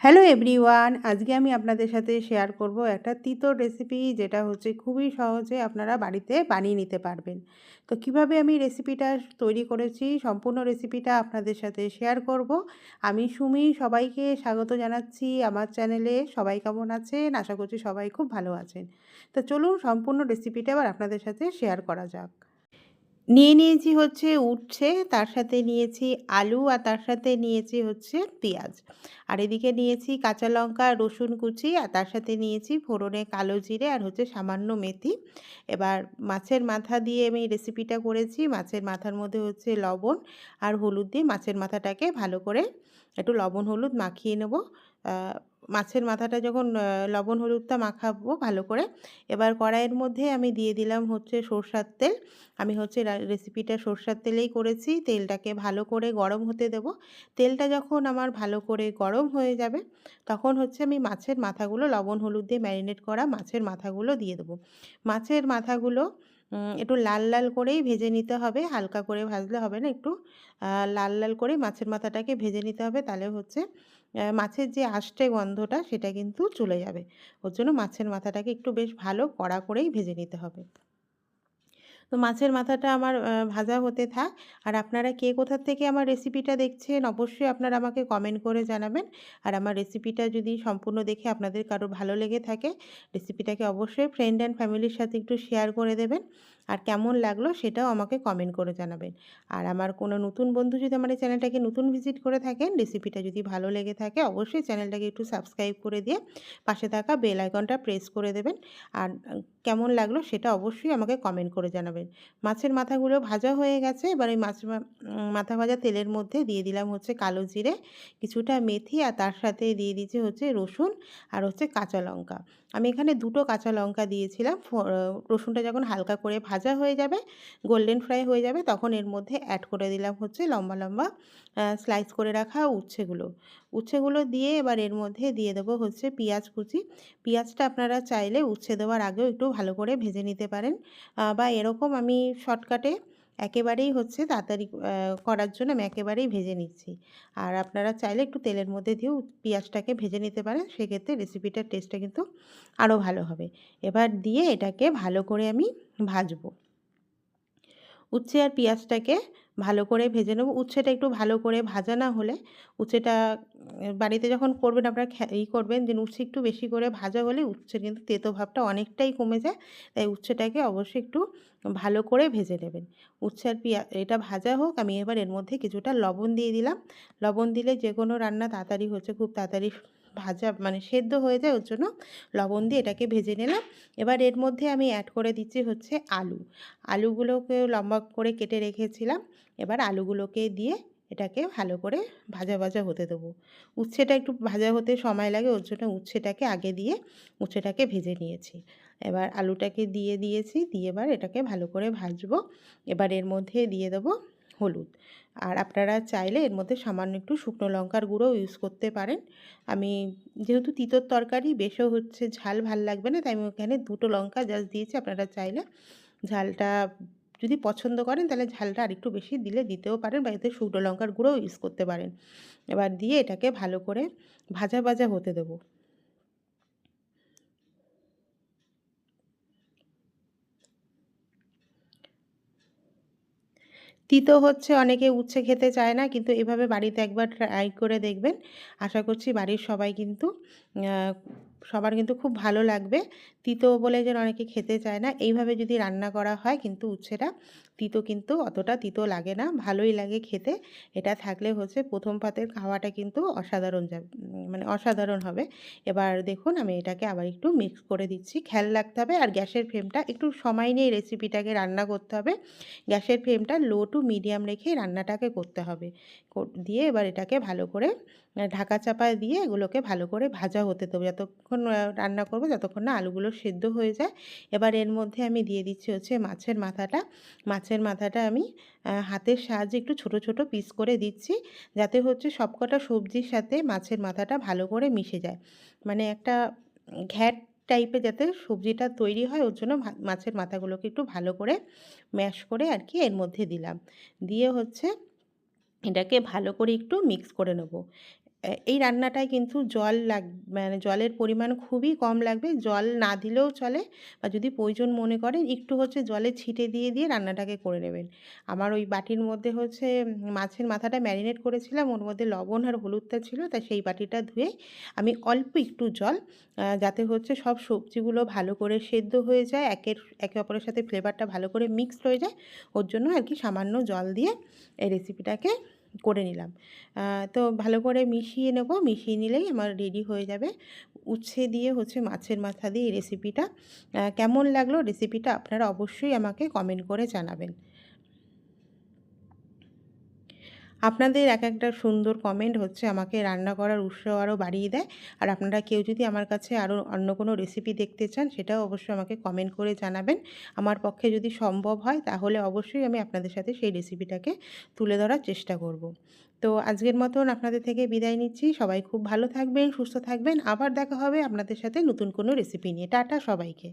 Hello everyone আজকে আমি আপনাদের সাথে শেয়ার করব একটা তিতো রেসিপি যেটা হচ্ছে খুবই সহজে আপনারা বাড়িতে বানিয়ে নিতে পারবেন। তো কীভাবে আমি রেসিপিটা তৈরি করেছি, সম্পূর্ণ রেসিপিটা আপনাদের সাথে শেয়ার করব। আমি সুমি, সবাইকে স্বাগত জানাচ্ছি আমার চ্যানেলে সবাই কেমন আছেন? আশা করছি সবাই খুব ভালো আছেন। তো চলুন সম্পূর্ণ রেসিপিটা আবার আপনাদের সাথে শেয়ার করা যাক। নিয়ে নিয়েছি হচ্ছে উঠছে তার সাথে নিয়েছি আলু আর তার সাথে নিয়েছি হচ্ছে পেঁয়াজ। আর এদিকে নিয়েছি কাঁচা লঙ্কা, রসুন কুচি আর তার সাথে নিয়েছি ফোড়নে কালো জিরে আর হচ্ছে সামান্য মেথি। এবার মাছের মাথা দিয়ে আমি রেসিপিটা করেছি। মাছের মাথার মধ্যে হচ্ছে লবণ আর হলুদ দিয়ে মাছের মাথাটাকে ভালো করে একটু লবণ হলুদ মাখিয়ে নেব। মাছের মাথাটা যখন লবণ হলুদটা মাখাবো ভালো করে, এবার কড়াইয়ের মধ্যে আমি দিয়ে দিলাম হচ্ছে সরষার তেল। আমি হচ্ছে রেসিপিটা সরষার তেলেই করেছি, তেলটাকে ভালো করে গরম হতে দেব। তেলটা যখন আমার ভালো করে গরম হয়ে যাবে, তখন হচ্ছে আমি মাছের মাথাগুলো, লবণ হলুদ দিয়ে ম্যারিনেট করা মাছের মাথাগুলো দিয়ে দেবো। মাছের মাথাগুলো একটু লাল লাল করেই ভেজে নিতে হবে, হালকা করে ভাজলে হবে না একটু লাল লাল করে মাছের মাথাটাকে ভেজে নিতে হবে, তাহলে হচ্ছে মাছের যে আষ্টে গন্ধটা সেটা কিন্তু চলে যাবে। ওর জন্য মাছের মাথাটাকে একটু বেশ ভালো কড়া করেই ভেজে নিতে হবে। তো মাছের মাথাটা আমার ভাজা হতে থাক। আর আপনারা কে কোথার থেকে আমার রেসিপিটা দেখছেন, অবশ্যই আপনারা আমাকে কমেন্ট করে জানাবেন। আর আমার রেসিপিটা যদি সম্পূর্ণ দেখে আপনাদের কারও ভালো লেগে থাকে রেসিপিটাকে অবশ্যই ফ্রেন্ড অ্যান্ড ফ্যামিলির সাথে একটু শেয়ার করে দেবেন। আর কেমন লাগল সেটাও আমাকে কমেন্ট করে জানাবেন। আর আমার কোনো নতুন বন্ধু যদি আমার এই চ্যানেলটাকে নতুন ভিজিট করে থাকেন রেসিপিটা যদি ভালো লেগে থাকে, অবশ্যই চ্যানেলটাকে একটু সাবস্ক্রাইব করে দিয়ে পাশে থাকা বেল আইকনটা প্রেস করে দেবেন। আর কেমন লাগল সেটা অবশ্যই আমাকে কমেন্ট করে জানাবেন। মাছের মাথাগুলো ভাজা হয়ে গেছে, এবার ওই মাছ মাথা ভাজা তেলের মধ্যে দিয়ে দিলাম হচ্ছে কালো জিরে, কিছুটা মেথি আর তার সাথে দিয়ে দিয়েছি হচ্ছে রসুন আর হচ্ছে কাঁচা লঙ্কা। আমি এখানে দুটো কাঁচা লঙ্কা দিয়েছিলাম রসুনটা যখন হালকা করে ভাজা হয়ে যাবে গোল্ডেন ফ্রাই হয়ে যাবে, তখন এর মধ্যে অ্যাড করে দিলাম হচ্ছে লম্বা লম্বা স্লাইস করে রাখা উচ্ছেগুলো। উচ্ছেগুলো দিয়ে এবার এর মধ্যে দিয়ে দেবো হচ্ছে পেঁয়াজ কুচি। পেঁয়াজটা আপনারা চাইলে উচ্ছে দেওয়ার আগেও একটু ভালো করে ভেজে নিতে পারেন। বা এরকম আমি শর্টকাটে একেবারেই হচ্ছে তাড়াতাড়ি করার জন্য আমি একেবারেই ভেজে নিচ্ছি। আর আপনারা চাইলে একটু তেলের মধ্যে দিয়েও পেঁয়াজটাকে ভেজে নিতে পারেন, সেক্ষেত্রে রেসিপিটার টেস্টটা কিন্তু আরও ভালো হবে। এবার দিয়ে এটাকে ভালো করে আমি ভাজবো। উচ্ছে আর পেঁয়াজটাকে ভালো করে ভেজে নেব। উচ্ছেটা একটু ভালো করে ভাজা না হলে উচ্ছেটা বাড়িতে যখন করবেন আপনারা ই করবেন যে উচ্ছে একটু বেশি করে ভাজা হলে উচ্ছের কিন্তু তেতো ভাবটা অনেকটাই কমে যায়। তাই উচ্ছেটাকে অবশ্যই একটু ভালো করে ভেজে নেবেন। উচ্ছে আর পিঁয়া, এটা ভাজা হোক, আমি এবার এর মধ্যে কিছুটা লবণ দিয়ে দিলাম। লবণ দিলে যে কোনো রান্না তাড়াতাড়ি হচ্ছে, খুব তাড়াতাড়ি ভাজা মানে সেদ্ধ হয়ে যায়, ওর জন্য লবণ দিয়ে এটাকে ভেজে নিলাম। এবার এর মধ্যে আমি অ্যাড করে দিচ্ছি হচ্ছে আলু। আলুগুলোকে লম্বা করে কেটে রেখেছিলাম। এবার আলুগুলোকে দিয়ে এটাকে ভালো করে ভাজা ভাজা হতে দেবো। উচ্ছেটা একটু ভাজা হতে সময় লাগে, ওর জন্য উচ্ছেটাকে আগে দিয়ে উচ্ছেটাকে ভেজে নিয়েছি। এবার আলুটাকে দিয়ে দিয়েছি, দিয়ে এবার এটাকে ভালো করে ভাজবো। এবার এর মধ্যে দিয়ে দেবো হলুদ। আর আপনারা চাইলে এর মধ্যে সামান্য একটু শুকনো লঙ্কার গুঁড়ো ইউজ করতে পারেন। আমি যেহেতু তিতর তরকারি, বেশও হচ্ছে ঝাল ভালো লাগবে না, তাই আমি ওখানে দুটো লঙ্কা জাস্ট দিয়েছি। আপনারা চাইলে ঝালটা যদি পছন্দ করেন, তাহলে ঝালটা আরেকটু বেশি দিলে দিতেও পারেন বা এতে শুকনো লঙ্কার গুঁড়োও ইউজ করতে পারেন। এবার দিয়ে এটাকে ভালো করে ভাজা ভাজা হতে দেবো। তিতো হচ্ছে অনেকে উচ্ছে খেতে চায় না, কিন্তু এভাবে বাড়িতে একবার ট্রাই করে দেখবেন। আশা করছি বাড়ির সবাই কিন্তু সবার কিন্তু খুব ভালো লাগবে। তিতো বলে যেন অনেকে খেতে চায় না। এইভাবে যদি রান্না করা হয় কিন্তু উচ্ছেটা তিতো কিন্তু অতটা তিতো লাগে না, ভালোই লাগে খেতে। এটা থাকলে হচ্ছে প্রথম পাতের খাওয়াটা কিন্তু অসাধারণ যাবে মানে অসাধারণ হবে। এবার দেখুন আমি এটাকে আবার একটু মিক্স করে দিচ্ছি। খেয়াল রাখতে হবে আর গ্যাসের ফ্লেমটা একটু সময় নিয়ে রেসিপিটাকে রান্না করতে হবে। গ্যাসের ফ্লেমটা লো টু মিডিয়াম রেখে রান্নাটাকে করতে হবে। দিয়ে এবার এটাকে ভালো করে ঢাকা চাপা দিয়ে এগুলোকে ভালো করে ভাজা হতে দেবো। যতক্ষণ রান্না করব যতক্ষণ না আলুগুলো সেদ্ধ হয়ে যায়। এবার এর মধ্যে আমি দিয়ে দিচ্ছি হচ্ছে মাছের মাথাটা। মাছের মাথাটা আমি হাতের সাহায্যে একটু ছোট ছোট পিস করে দিচ্ছি যাতে হচ্ছে সবকটা সবজির সাথে মাছের মাথাটা ভালো করে মিশে যায়। মানে একটা ঘ্যাট টাইপের যাতে সবজিটা তৈরি হয় ওর জন্য মাছের মাথাগুলোকে একটু ভালো করে ম্যাশ করে আর কি এর মধ্যে দিলাম। দিয়ে হচ্ছে এটাকে ভালো করে একটু মিক্স করে নেব। এই রান্নাটায় কিন্তু জল লাগ মানে জলের পরিমাণ খুবই কম লাগবে। জল না দিলেও চলে বা যদি প্রয়োজন মনে করেন একটু হচ্ছে জলে ছিটে দিয়ে, দিয়ে রান্নাটাকে করে নেবেন। আমার ওই বাটির মধ্যে হচ্ছে মাছের মাথাটা ম্যারিনেট করেছিলাম। ওর মধ্যে লবণ আর হলুদটা ছিল। তাই সেই বাটিটা ধুয়ে আমি অল্প একটু জল যাতে হচ্ছে সব সবজিগুলো ভালো করে সেদ্ধ হয়ে যায়, একের একে অপরের সাথে ফ্লেভারটা ভালো করে মিক্সড হয়ে যায়। ওর জন্য আর কি সামান্য জল দিয়ে এই রেসিপিটাকে করে নিলাম। তো ভালো করে মিশিয়ে নেব। মিশিয়ে নিলেই আমার রেডি হয়ে যাবে। উচ্ছে দিয়ে হচ্ছে মাছের মাথা দিয়ে এই রেসিপিটা। কেমন লাগল রেসিপিটা আপনারা অবশ্যই আমাকে কমেন্ট করে জানাবেন। আপনাদের এক একটা সুন্দর কমেন্ট হচ্ছে আমাকে রান্না করার উৎসাহ আরও বাড়িয়ে দেয়। আর আপনারা কেউ যদি আমার কাছে আরও অন্য কোনো রেসিপি দেখতে চান সেটাও অবশ্যই আমাকে কমেন্ট করে জানাবেন। আমার পক্ষে যদি সম্ভব হয় তাহলে অবশ্যই আমি আপনাদের সাথে সেই রেসিপিটাকে তুলে ধরার চেষ্টা করব। তো আজকের মতন আপনাদের থেকে বিদায় নিচ্ছি। সবাই খুব ভালো থাকবেন, সুস্থ থাকবেন। আবার দেখা হবে আপনাদের সাথে নতুন কোনো রেসিপি নিয়ে। টাটা সবাইকে।